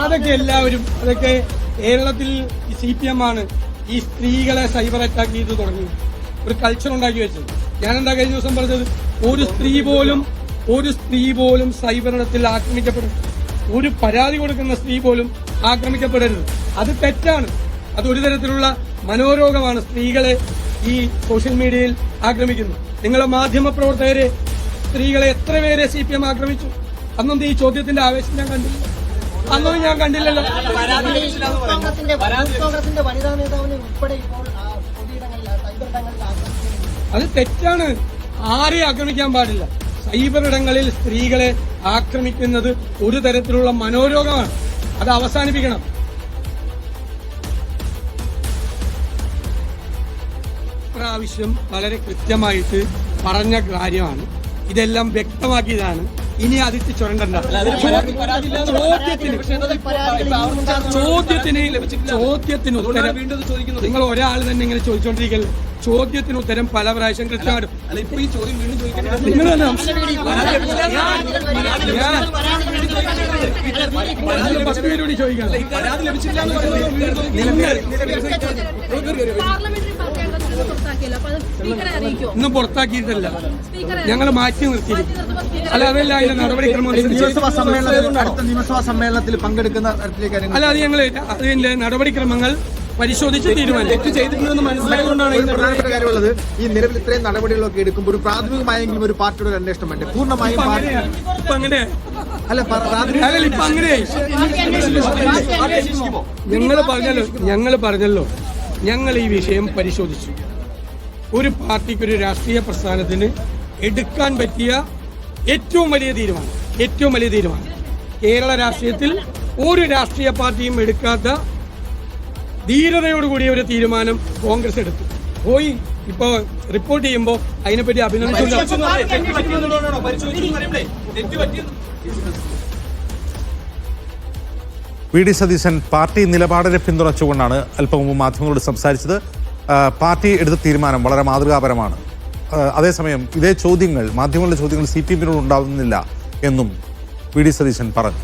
അതൊക്കെ എല്ലാവരും അതൊക്കെ കേരളത്തിൽ സി പി എം ആണ് ഈ സ്ത്രീകളെ സൈബർ അറ്റാക്ക് ചെയ്ത് തുടങ്ങി. ഒരു കൾച്ചർ ഉണ്ടാക്കി വെച്ചത്. ഞാൻ എന്താ കഴിഞ്ഞ ദിവസം പറഞ്ഞത്? ഒരു സ്ത്രീ പോലും ഒരു സ്ത്രീ പോലും സൈബർ ഇടത്തിൽ ആക്രമിക്കപ്പെടും. ഒരു പരാതി കൊടുക്കുന്ന സ്ത്രീ പോലും ആക്രമിക്കപ്പെടരുത്. അത് തെറ്റാണ്. അത് ഒരു തരത്തിലുള്ള മനോരോഗമാണ് സ്ത്രീകളെ ഈ സോഷ്യൽ മീഡിയയിൽ ആക്രമിക്കുന്നത്. നിങ്ങളെ മാധ്യമ പ്രവർത്തകരെ സ്ത്രീകളെ എത്ര പേരെ സി പി എം ആക്രമിച്ചു? അന്നൊന്നും ഈ ചോദ്യത്തിന്റെ ആവേശം ഞാൻ കണ്ടില്ല. അന്നൊന്നും ഞാൻ കണ്ടില്ലല്ലോ. കോൺഗ്രസിന്റെ കോൺഗ്രസിന്റെ വനിതാ നേതാവിനെ ഉൾപ്പെടെ ഇപ്പോൾ ആ, പൊതുയിടങ്ങളിൽ സൈബർ ഇടങ്ങളിൽ അത് തെറ്റാണ്. ആരെയും ആക്രമിക്കാൻ പാടില്ല. സൈബർ ഇടങ്ങളിൽ സ്ത്രീകളെ ആക്രമിക്കുന്നത് ഒരു തരത്തിലുള്ള മനോരോഗമാണ്. അത് അവസാനിപ്പിക്കണം. പ്രാവശ്യം വളരെ കൃത്യമായിട്ട് പറഞ്ഞ കാര്യമാണ്. ഇതെല്ലാം വ്യക്തമാക്കിയതാണ്. ഇനി അതിർത്തി ചുരണ്ടണ്ട ചോദ്യത്തിന് ചോദ്യത്തിന് ഉത്തരം നിങ്ങൾ ഒരാൾ തന്നെ ഇങ്ങനെ ചോദിച്ചോണ്ടിരിക്കല്ലേ ചോദ്യത്തിന് ഉത്തരം പല പ്രാവശ്യം കൃത്യമായിട്ടും നിങ്ങൾ തന്നെ പത്ത് പേരോട് ചോദിക്കണം ഇന്നും പുറത്താക്കിയിട്ടില്ല. ഞങ്ങൾ മാറ്റി നിർത്തി. അല്ല അതല്ല അതിന്റെ നടപടിക്രമം സമ്മേളനത്തിൽ അടുത്ത നിയമസഭാ സമ്മേളനത്തിൽ പങ്കെടുക്കുന്ന അല്ല അത് ഞങ്ങൾ അതിന്റെ നടപടിക്രമങ്ങൾ പരിശോധിച്ച് തീരുമാനിക്കും മനസ്സിലായതുകൊണ്ടാണ് ഈ പ്രധാനപ്പെട്ട കാര്യമുള്ളത്. ഈ നിലവിൽ ഇത്രയും നടപടികളൊക്കെ എടുക്കുമ്പോൾ ഒരു പ്രാഥമികമായെങ്കിലും ഒരു പാർട്ടിയുടെ ഒരു അന്വേഷണം വേണ്ടേ പൂർണമായും പാർട്ടി ഇപ്പൊ അങ്ങനെ അല്ല ഇപ്പൊ അങ്ങനെ ഞങ്ങൾ പറഞ്ഞല്ലോ ഞങ്ങൾ പറഞ്ഞല്ലോ ഞങ്ങൾ ഈ വിഷയം പരിശോധിച്ചു. ഒരു പാർട്ടിക്ക് ഒരു രാഷ്ട്രീയ പ്രസ്ഥാനത്തിന് എടുക്കാൻ പറ്റിയ ഏറ്റവും വലിയ തീരുമാനം ഏറ്റവും വലിയ തീരുമാനം. കേരള രാഷ്ട്രീയത്തിൽ ഒരു രാഷ്ട്രീയ പാർട്ടിയും എടുക്കാത്ത ധീരതയോടുകൂടിയ ഒരു തീരുമാനം കോൺഗ്രസ് എടുത്തു. പോയി ഇപ്പൊ റിപ്പോർട്ട് ചെയ്യുമ്പോൾ അതിനെപ്പറ്റി അഭിനന്ദിച്ചു വി ഡി സതീശൻ പാർട്ടി നിലപാടിനെ പിന്തുണച്ചുകൊണ്ടാണ് അല്പം മുമ്പ് മാധ്യമങ്ങളോട് സംസാരിച്ചത്. പാർട്ടി എടുത്ത തീരുമാനം വളരെ മാതൃകാപരമാണ്. അതേസമയം ഇതേ ചോദ്യങ്ങൾ മാധ്യമങ്ങളുടെ ചോദ്യങ്ങൾ സി പി എമ്മിനോട് ഉണ്ടാകുന്നില്ല എന്നും വി ഡി സതീശൻ പറഞ്ഞു.